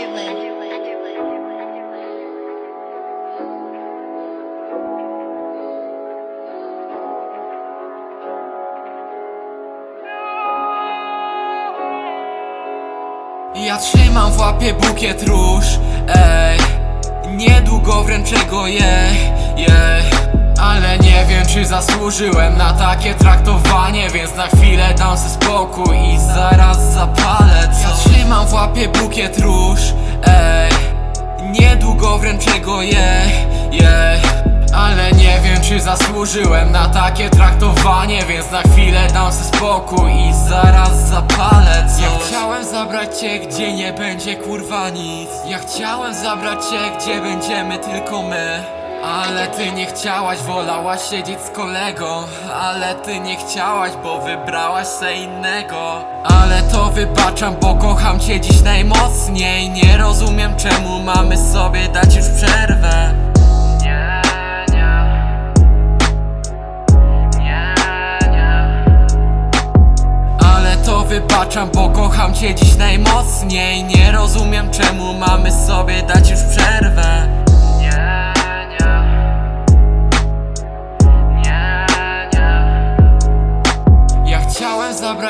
Ja trzymam w łapie bukiet róż, ej. Niedługo wręczę go jej, Ale nie wiem czy zasłużyłem na takie traktowanie Więc na chwilę dam sobie spokój i zaraz zapalę co Ja trzymam łapie bukiet róż, ej. Niedługo wręczę go jej, jej ale nie wiem czy zasłużyłem na takie traktowanie Więc na chwilę dam sobie spokój i zaraz zapalę coś. Ja chciałem zabrać cię gdzie nie będzie kurwa nic. Ja chciałem zabrać cię gdzie będziemy tylko my ale ty nie chciałaś, wolałaś siedzieć z kolegą Ale ty nie chciałaś, bo wybrałaś se innego. Ale to wybaczam, bo kocham cię dziś najmocniej. Nie rozumiem czemu mamy sobie dać już przerwę. Nie, nie. Nie, nie. Ale to wybaczam, bo kocham cię dziś najmocniej. Nie rozumiem czemu mamy sobie dać już przerwę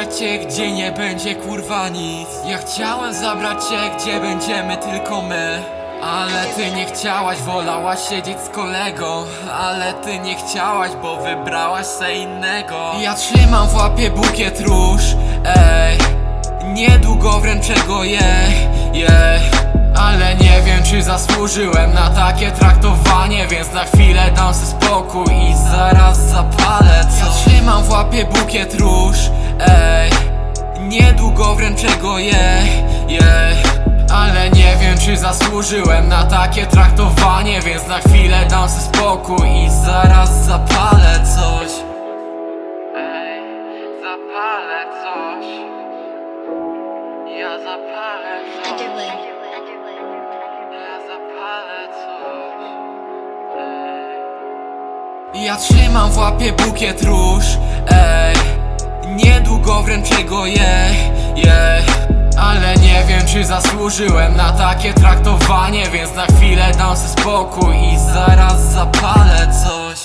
zabrać cię gdzie nie będzie kurwa nic. Ja chciałem zabrać cię gdzie będziemy tylko my. Ale ty nie chciałaś, wolałaś siedzieć z kolegą Ale ty nie chciałaś, bo wybrałaś se innego. Ja trzymam w łapie bukiet róż, ej. Niedługo wręczę go jej, jej Ale nie wiem czy zasłużyłem na takie traktowanie Więc na chwilę dam sobie spokój i zaraz zapalę coś. Ja trzymam w łapie bukiet róż, Niedługo wręczę go jej, jej ale nie wiem czy zasłużyłem na takie traktowanie Więc na chwilę dam sobie spokój i zaraz zapalę coś. Ej, zapalę coś. Ja zapalę coś. Ja zapalę coś. Ej. Ja trzymam w łapie bukiet róż, ej Niedługo wręczę go jej, jej Ale nie wiem czy zasłużyłem na takie traktowanie Więc na chwilę dam sobie spokój i zaraz zapalę coś